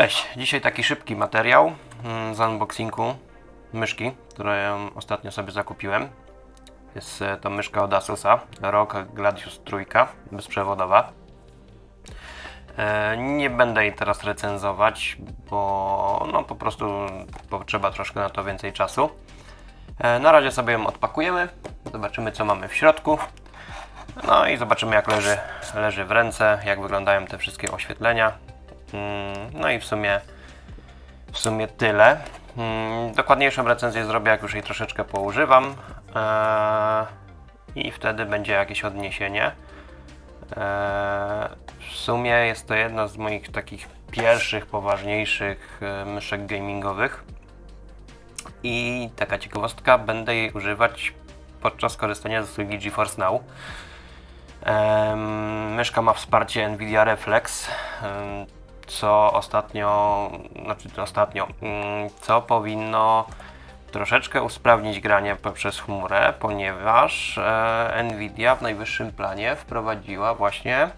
Cześć, dzisiaj taki szybki materiał mm, z unboxingu myszki, którą ostatnio sobie zakupiłem. Jest e, to myszka od Asusa, ROG Gladius trójka, bezprzewodowa. E, Nie będę jej teraz recenzować, bo no po prostu potrzeba troszkę na to więcej czasu. E, Na razie sobie ją odpakujemy, zobaczymy co mamy w środku. No i zobaczymy jak leży, leży w ręce, jak wyglądają te wszystkie oświetlenia. Mm, No i w sumie, w sumie tyle. Mm, Dokładniejszą recenzję zrobię jak już jej troszeczkę poużywam. Eee, I wtedy będzie jakieś odniesienie. Eee, W sumie jest to jedna z moich takich pierwszych, poważniejszych e, myszek gamingowych. I taka ciekawostka, będę jej używać podczas korzystania z usługi GeForce Now. Myszka ma wsparcie Nvidia Reflex, co ostatnio, znaczy ostatnio, mm, co powinno troszeczkę usprawnić granie poprzez chmurę, ponieważ e, Nvidia w najwyższym planie wprowadziła właśnie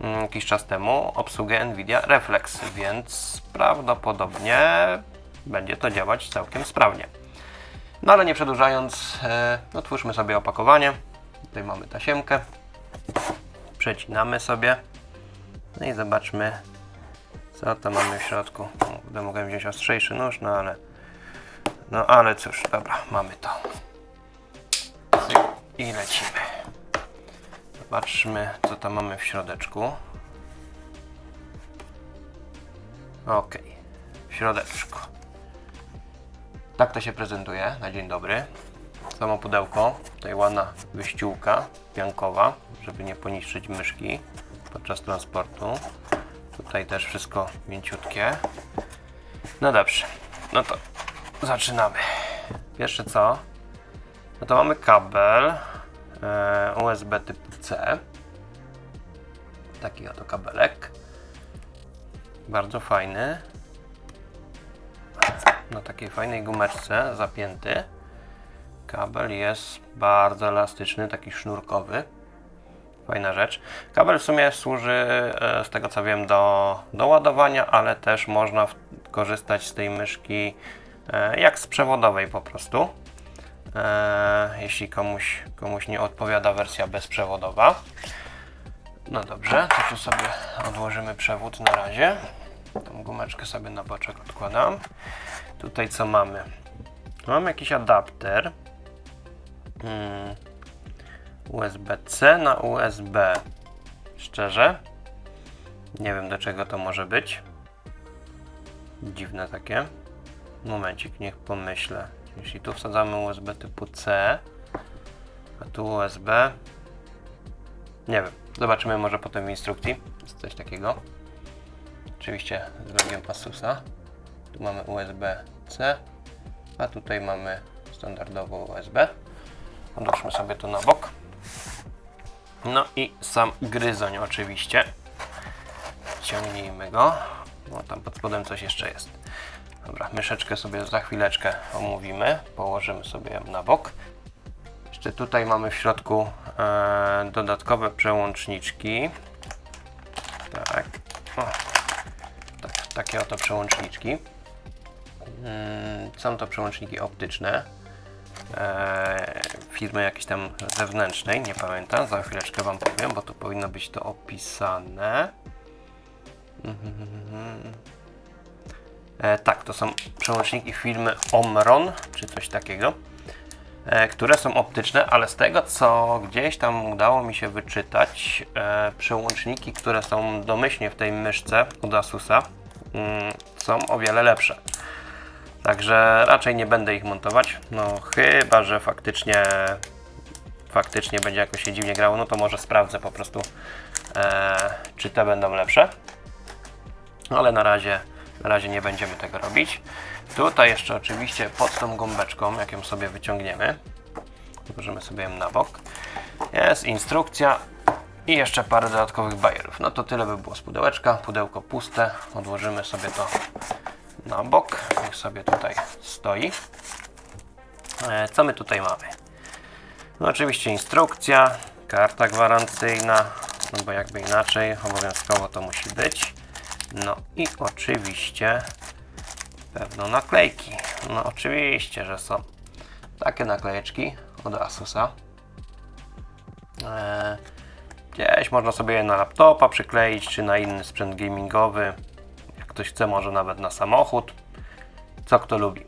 mm, jakiś czas temu obsługę Nvidia Reflex, więc prawdopodobnie będzie to działać całkiem sprawnie. No ale nie przedłużając, e, otwórzmy sobie opakowanie. Tutaj mamy tasiemkę przecinamy sobie. No i zobaczmy, co to mamy w środku. Będę mogłem wziąć ostrzejszy nóż, no ale. No ale cóż, dobra, mamy to. I lecimy. Zobaczmy, co tam mamy w środeczku. Ok, w środeczku. Tak to się prezentuje na dzień dobry. Samo pudełko, tutaj ładna wyściółka piankowa, żeby nie poniszczyć myszki podczas transportu. Tutaj też wszystko mięciutkie. No dobrze, no to zaczynamy. Pierwsze co? No to mamy kabel e, USB typu C. Taki oto kabelek. Bardzo fajny. Na takiej fajnej gumeczce zapięty. Kabel jest bardzo elastyczny, taki sznurkowy. Fajna rzecz. Kabel w sumie służy, e, z tego co wiem, do, do ładowania, ale też można w, korzystać z tej myszki e, jak z przewodowej po prostu. E, jeśli komuś, komuś nie odpowiada wersja bezprzewodowa. No dobrze, to tu sobie odłożymy przewód na razie. Tą gumeczkę sobie na boczek odkładam. Tutaj co mamy? Mam jakiś adapter. Hmm. USB-C na USB. Szczerze, nie wiem do czego to może być. Dziwne takie. Momencik, niech pomyślę. Jeśli tu wsadzamy USB typu C, a tu USB. Nie wiem. Zobaczymy może potem w instrukcji. Jest coś takiego. Oczywiście z logiem Pasusa. Tu mamy USB-C, a tutaj mamy standardowo USB. Odłóżmy sobie to na bok. No i sam gryzoń oczywiście. Ciągnijmy go. No tam pod spodem coś jeszcze jest. Dobra, myszeczkę sobie za chwileczkę omówimy. Położymy sobie ją na bok. Jeszcze tutaj mamy w środku e, dodatkowe przełączniczki. Tak. O, tak. Takie oto przełączniczki. Mm, Są to przełączniki optyczne e, firmy jakiejś tam zewnętrznej, nie pamiętam, za chwileczkę Wam powiem, bo tu powinno być to opisane. E, tak, to są przełączniki firmy Omron, czy coś takiego, e, które są optyczne, ale z tego co gdzieś tam udało mi się wyczytać, e, przełączniki, które są domyślnie w tej myszce od Asusa, mm, są o wiele lepsze. Także raczej nie będę ich montować. No chyba, że faktycznie faktycznie będzie jakoś się dziwnie grało, no to może sprawdzę po prostu e, czy te będą lepsze. Ale na razie, na razie nie będziemy tego robić. Tutaj jeszcze oczywiście pod tą gąbeczką, jak ją sobie wyciągniemy, włożymy sobie ją na bok, jest instrukcja i jeszcze parę dodatkowych bajerów. No to tyle by było z pudełeczka. Pudełko puste. Odłożymy sobie to na bok. Niech sobie tutaj stoi. E, Co my tutaj mamy? No oczywiście instrukcja, karta gwarancyjna, no bo jakby inaczej, obowiązkowo to musi być. No i oczywiście pewno naklejki. No oczywiście, że są takie naklejeczki od Asusa. Eee, gdzieś można sobie je na laptopa przykleić, czy na inny sprzęt gamingowy. Ktoś chce, może nawet na samochód. Co kto lubi.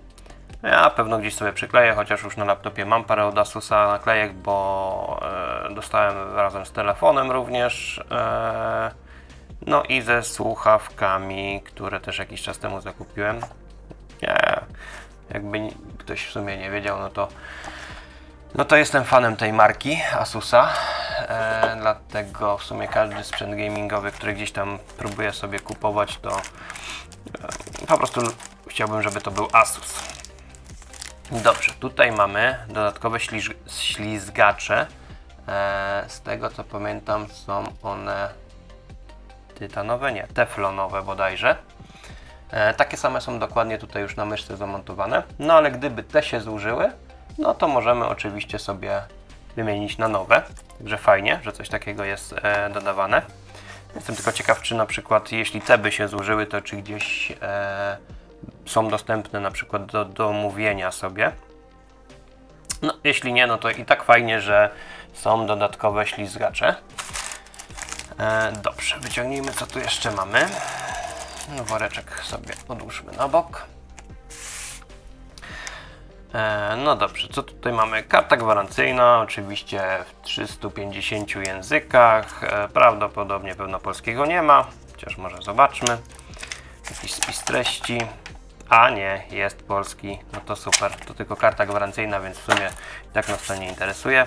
Ja pewno gdzieś sobie przykleję, chociaż już na laptopie mam parę od Asusa naklejek, bo e, dostałem razem z telefonem również. E, no i ze słuchawkami, które też jakiś czas temu zakupiłem. Nie, jakby ktoś w sumie nie wiedział, no to no to jestem fanem tej marki Asusa. E, dlatego w sumie każdy sprzęt gamingowy, który gdzieś tam próbuję sobie kupować, to e, po prostu chciałbym, żeby to był Asus. Dobrze, tutaj mamy dodatkowe śliż, ślizgacze. E, z tego co pamiętam, są one tytanowe, nie, teflonowe bodajże. E, takie same są dokładnie tutaj już na myszce zamontowane. No ale gdyby te się zużyły, no to możemy oczywiście sobie wymienić na nowe. Także fajnie, że coś takiego jest e, dodawane. Jestem tylko ciekaw, czy na przykład jeśli te by się zużyły, to czy gdzieś e, są dostępne na przykład do domówienia sobie. No, jeśli nie, no to i tak fajnie, że są dodatkowe ślizgacze. E, dobrze, wyciągnijmy co tu jeszcze mamy. No, woreczek sobie odłóżmy na bok. E, no dobrze, co tutaj mamy? Karta gwarancyjna, oczywiście w 350 językach. E, prawdopodobnie pewno polskiego nie ma, chociaż może zobaczmy. Jakiś spis treści. A nie, jest polski, no to super. To tylko karta gwarancyjna, więc w sumie tak nas to nie interesuje.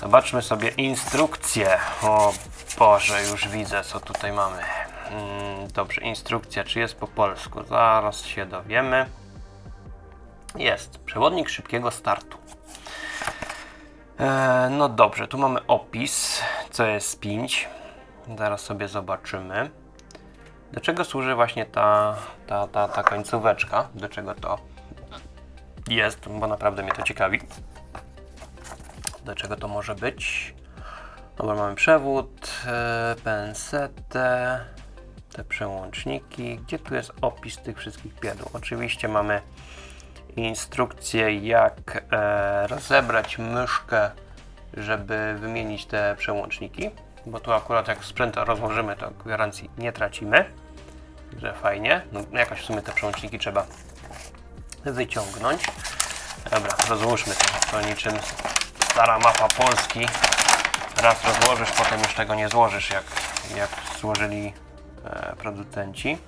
Zobaczmy sobie instrukcję. O Boże, już widzę co tutaj mamy. Mm, Dobrze, instrukcja, czy jest po polsku? Zaraz się dowiemy. Jest. Przewodnik szybkiego startu. E, no dobrze, tu mamy opis, co jest spięć. Zaraz sobie zobaczymy. Do czego służy właśnie ta, ta, ta, ta końcóweczka? Do czego to jest? Bo naprawdę mnie to ciekawi. Do czego to może być? Dobra, mamy przewód, e, pensetę, te przełączniki. Gdzie tu jest opis tych wszystkich piadów? Oczywiście mamy instrukcję, jak e, rozebrać myszkę, żeby wymienić te przełączniki. Bo tu akurat jak sprzęt rozłożymy, to gwarancji nie tracimy. Także fajnie. No, jakoś w sumie te przełączniki trzeba wyciągnąć. Dobra, rozłóżmy to. To niczym stara mapa Polski. Raz rozłożysz, potem już tego nie złożysz, jak, jak złożyli e, producenci.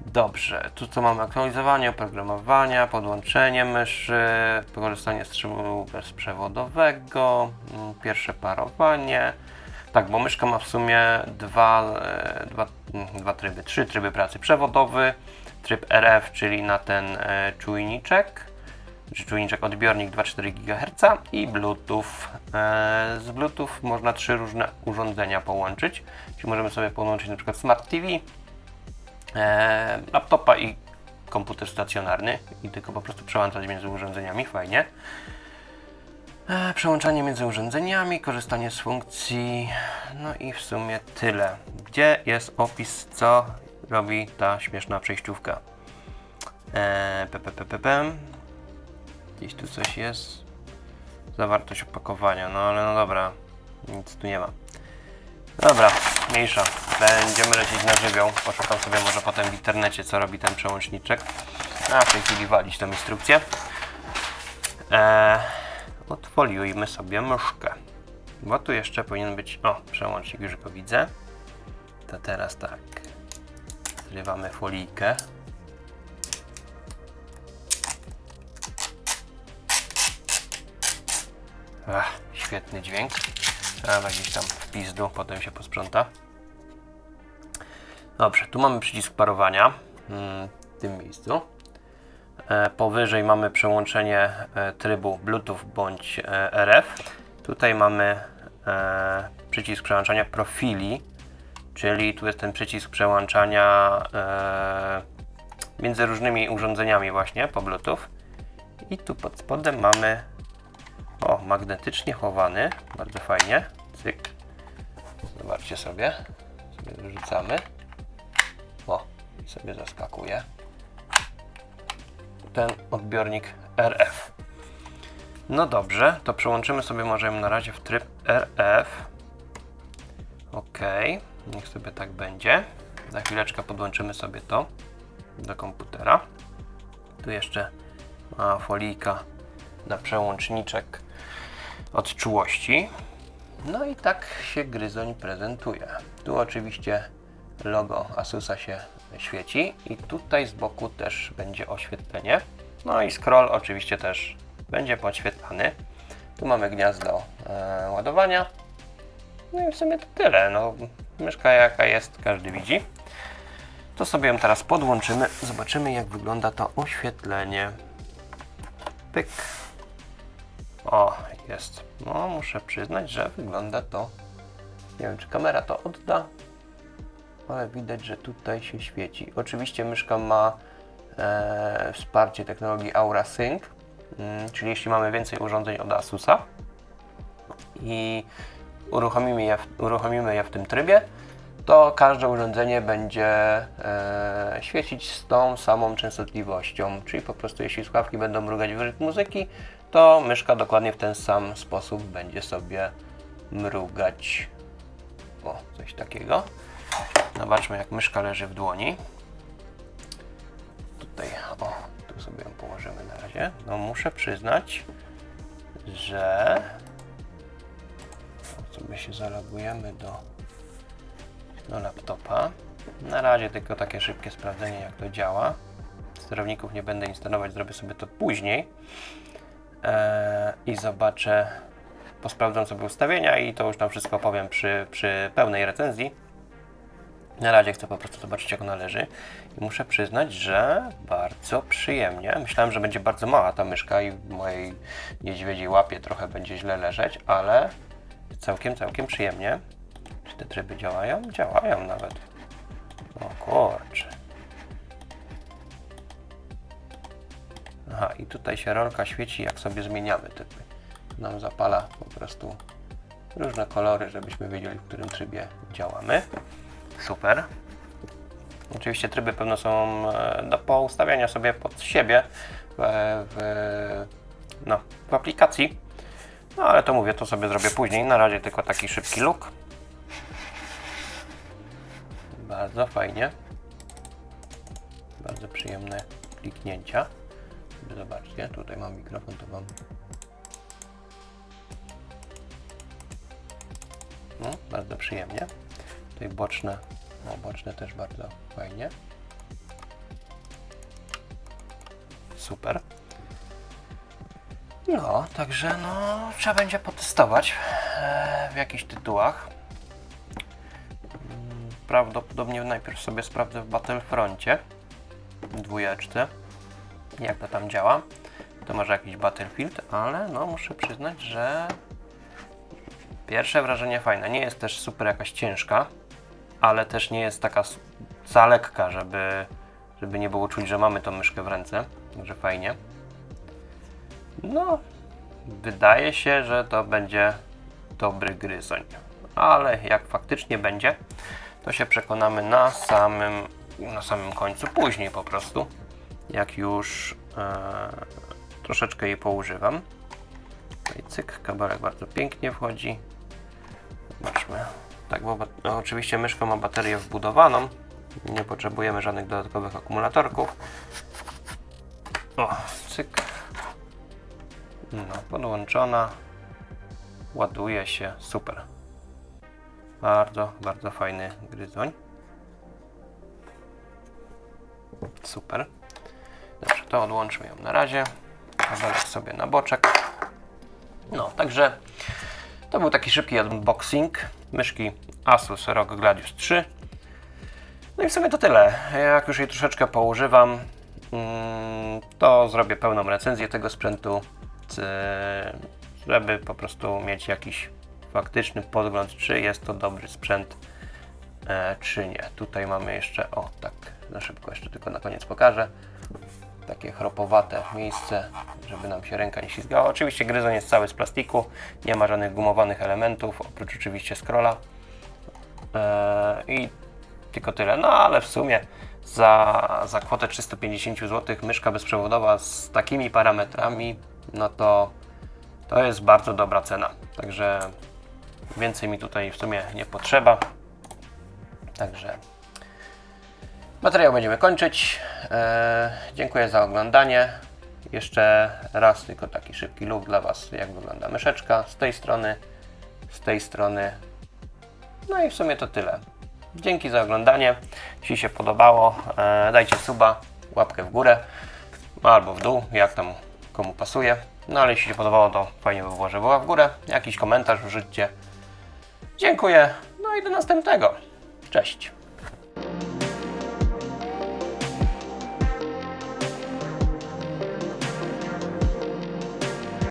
Dobrze, tu co mamy aktualizowanie oprogramowania, podłączenie myszy, korzystanie z trybu bezprzewodowego, mm, pierwsze parowanie. Tak, bo myszka ma w sumie dwa, e, dwa, mm, dwa tryby, trzy tryby pracy. Przewodowy, tryb RF, czyli na ten e, czujniczek, czy czujniczek odbiornik 2,4 GHz i Bluetooth. E, Z Bluetooth można trzy różne urządzenia połączyć. Czyli możemy sobie połączyć na przykład Smart TV, laptopa i komputer stacjonarny i tylko po prostu przełączać między urządzeniami, fajnie. E, przełączanie między urządzeniami, korzystanie z funkcji, no i w sumie tyle. Gdzie jest opis, co robi ta śmieszna przejściówka? E, pe, pe. Gdzieś tu coś jest. Zawartość opakowania, no ale no dobra, nic tu nie ma. Dobra, mniejsza. Będziemy lecieć na żywioł. Poszukam sobie może potem w internecie, co robi ten przełączniczek. A w tej chwili walić tą instrukcję. Eee, odfoliujmy sobie myszkę. Bo tu jeszcze powinien być... O, przełącznik, już go widzę. To teraz tak. Zrywamy folijkę. Ach, świetny dźwięk. Ale gdzieś tam w pizdu, potem się posprząta. Dobrze, tu mamy przycisk parowania mm, w tym miejscu. E, powyżej mamy przełączenie e, trybu Bluetooth bądź e, RF. Tutaj mamy przycisk przełączania profili, czyli tu jest ten przycisk przełączania między różnymi urządzeniami właśnie po Bluetooth. I tu pod spodem mamy o, magnetycznie chowany, bardzo fajnie. Cyk. Zobaczcie sobie. Sobie wyrzucamy. Sobie zaskakuje ten odbiornik RF. No dobrze, to przełączymy sobie może na razie w tryb RF. Ok, niech sobie tak będzie. Za chwileczkę podłączymy sobie to do komputera. Tu jeszcze ma folijka na przełączniczek od czułości. No i tak się gryzoń prezentuje. Tu oczywiście logo Asusa się świeci i tutaj z boku też będzie oświetlenie. No i scroll oczywiście też będzie podświetlany. Tu mamy gniazdo e, ładowania. No i w sumie to tyle. No, myszka jaka jest, każdy widzi. To sobie ją teraz podłączymy. Zobaczymy jak wygląda to oświetlenie. Pyk. O, jest. No, muszę przyznać, że wygląda to. Nie wiem, czy kamera to odda, ale widać, że tutaj się świeci. Oczywiście myszka ma e, wsparcie technologii Aura Sync, mm, czyli jeśli mamy więcej urządzeń od Asusa i uruchomimy je w, uruchomimy je w tym trybie, to każde urządzenie będzie e, świecić z tą samą częstotliwością. Czyli po prostu jeśli słuchawki będą mrugać w rytm muzyki, to myszka dokładnie w ten sam sposób będzie sobie mrugać. O, coś takiego. Zobaczmy jak myszka leży w dłoni. Tutaj, o, tu sobie ją położymy na razie. No muszę przyznać, że sobie się zalogujemy do, do laptopa. Na razie tylko takie szybkie sprawdzenie jak to działa. Sterowników nie będę instalować, zrobię sobie to później. Eee, I zobaczę, posprawdzam sobie ustawienia i to już tam wszystko powiem przy, przy pełnej recenzji. Na razie chcę po prostu zobaczyć jak ona leży i muszę przyznać, że bardzo przyjemnie. Myślałem, że będzie bardzo mała ta myszka i w mojej niedźwiedziej łapie trochę będzie źle leżeć, ale całkiem, całkiem przyjemnie. Czy te tryby działają? Działają nawet. O kurczę. Aha, i tutaj się rolka świeci, jak sobie zmieniamy typy. Nam zapala po prostu różne kolory, żebyśmy wiedzieli, w którym trybie działamy. Super. Oczywiście tryby pewno są e, do poustawiania sobie pod siebie w, w, no, w aplikacji. No ale to mówię, to sobie zrobię później. Na razie tylko taki szybki look. Bardzo fajnie. Bardzo przyjemne kliknięcia. Zobaczcie, tutaj mam mikrofon, to wam. No, bardzo przyjemnie. Tutaj boczne, no boczne też bardzo fajnie. Super. No, także no, trzeba będzie potestować e, w jakichś tytułach. Mm, Prawdopodobnie najpierw sobie sprawdzę w Battlefroncie dwójeczce jak to tam działa. To może jakiś Battlefield, ale no muszę przyznać, że pierwsze wrażenie fajne. Nie jest też super jakaś ciężka, ale też nie jest taka za lekka, żeby, żeby nie było czuć, że mamy tą myszkę w ręce. Także fajnie. No, wydaje się, że to będzie dobry gryzoń. Ale jak faktycznie będzie, to się przekonamy na samym, na samym końcu, później po prostu jak już e, troszeczkę jej poużywam. Tutaj cyk, kabelek bardzo pięknie wchodzi. Zobaczmy. Tak, bo no, oczywiście myszka ma baterię wbudowaną. Nie potrzebujemy żadnych dodatkowych akumulatorków. O, cyk. No, podłączona. Ładuje się. Super. Bardzo, bardzo fajny gryzoń. Super. Dobrze, to odłączmy ją na razie. Kabelek sobie na boczek. No, także to był taki szybki unboxing myszki Asus ROG Gladius 3. No i w sumie to tyle. Jak już jej troszeczkę poużywam, mm, to zrobię pełną recenzję tego sprzętu, żeby po prostu mieć jakiś faktyczny podgląd, czy jest to dobry sprzęt, e, czy nie. Tutaj mamy jeszcze, o tak, na szybko jeszcze tylko na koniec pokażę takie chropowate miejsce, żeby nam się ręka nie ślizgała. Oczywiście gryzon jest cały z plastiku, nie ma żadnych gumowanych elementów, oprócz oczywiście scrolla. Eee, I tylko tyle. No ale w sumie za, za kwotę 350 zł myszka bezprzewodowa z takimi parametrami, no to to jest bardzo dobra cena. Także więcej mi tutaj w sumie nie potrzeba. Także materiał będziemy kończyć. Eee, dziękuję za oglądanie. Jeszcze raz tylko taki szybki look dla Was, jak wygląda myszeczka z tej strony, z tej strony. No i w sumie to tyle. Dzięki za oglądanie. Jeśli się podobało, e, dajcie suba, łapkę w górę albo w dół, jak tam komu pasuje. No ale jeśli się podobało, to fajnie by było, żeby była w górę. Jakiś komentarz wrzućcie. Dziękuję. No i do następnego. Cześć.